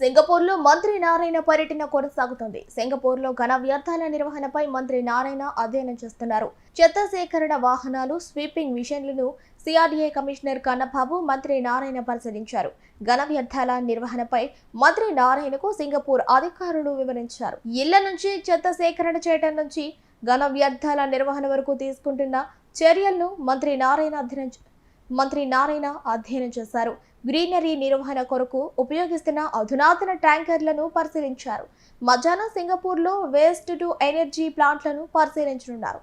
సింగపూర్లో మంత్రి నారాయణ పర్యటన కొనసాగుతుంది. సింగపూర్లో ఘన వ్యర్థాల నిర్వహణపై మంత్రి నారాయణ అధ్యయనం చేస్తున్నారు. చెత్త సేకరణ వాహనాలు స్వీపింగ్ మిషన్లను సిఆర్డీఏ కమిషనర్ కన్నబాబు మంత్రి నారాయణ పరిశీలించారు. ఘన వ్యర్థాల నిర్వహణపై మంత్రి నారాయణకు సింగపూర్ అధికారులు వివరించారు. ఇళ్ళ నుంచి చెత్త సేకరణ చేయటం నుంచి ఘన వ్యర్థాల నిర్వహణ వరకు తీసుకుంటున్న చర్యలను మంత్రి నారాయణ అధ్యయనం మంత్రి నారాయణ అధ్యయనం చేశారు. గ్రీనరీ నిర్వహణ కొరకు ఉపయోగిస్తున్న అధునాతన ట్యాంకర్లను పరిశీలించారు మధ్యాహ్నం సింగపూర్లో వేస్ట్ టు ఎనర్జీ ప్లాంట్లను పరిశీలించనున్నారు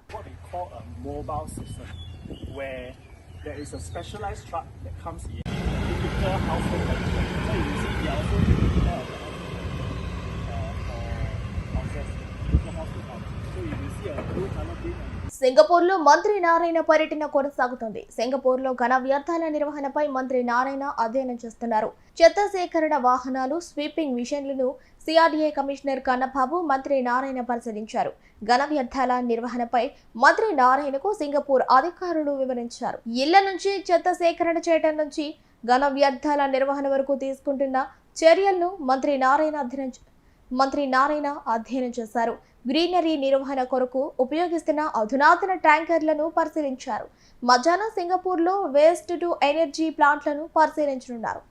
సింగపూర్లో మంత్రి నారాయణ పర్యటన కొనసాగుతుంది. సింగపూర్లో ఘన వ్యర్థాల నిర్వహణపై మంత్రి నారాయణ అధ్యయనం చేస్తున్నారు. చెత్త సేకరణ వాహనాలు స్వీపింగ్ మిషన్లను సిఆర్డీఏ కమిషనర్ కన్నబాబు మంత్రి నారాయణ పరిశీలించారు. ఘన వ్యర్థాల నిర్వహణపై మంత్రి నారాయణకు సింగపూర్ అధికారులు వివరించారు. ఇళ్ళ నుంచి చెత్త సేకరణ చేయడం నుంచి ఘన వ్యర్థాల నిర్వహణ వరకు తీసుకుంటున్న చర్యలను మంత్రి నారాయణ అధ్యయనం మంత్రి నారాయణ అధ్యయనం చేశారు. గ్రీనరీ నిర్వహణ కొరకు ఉపయోగిస్తున్న అధునాతన ట్యాంకర్లను పరిశీలించారు. మధ్యాహ్నం సింగపూర్లో వేస్ట్ టు ఎనర్జీ ప్లాంట్లను పరిశీలించనున్నారు.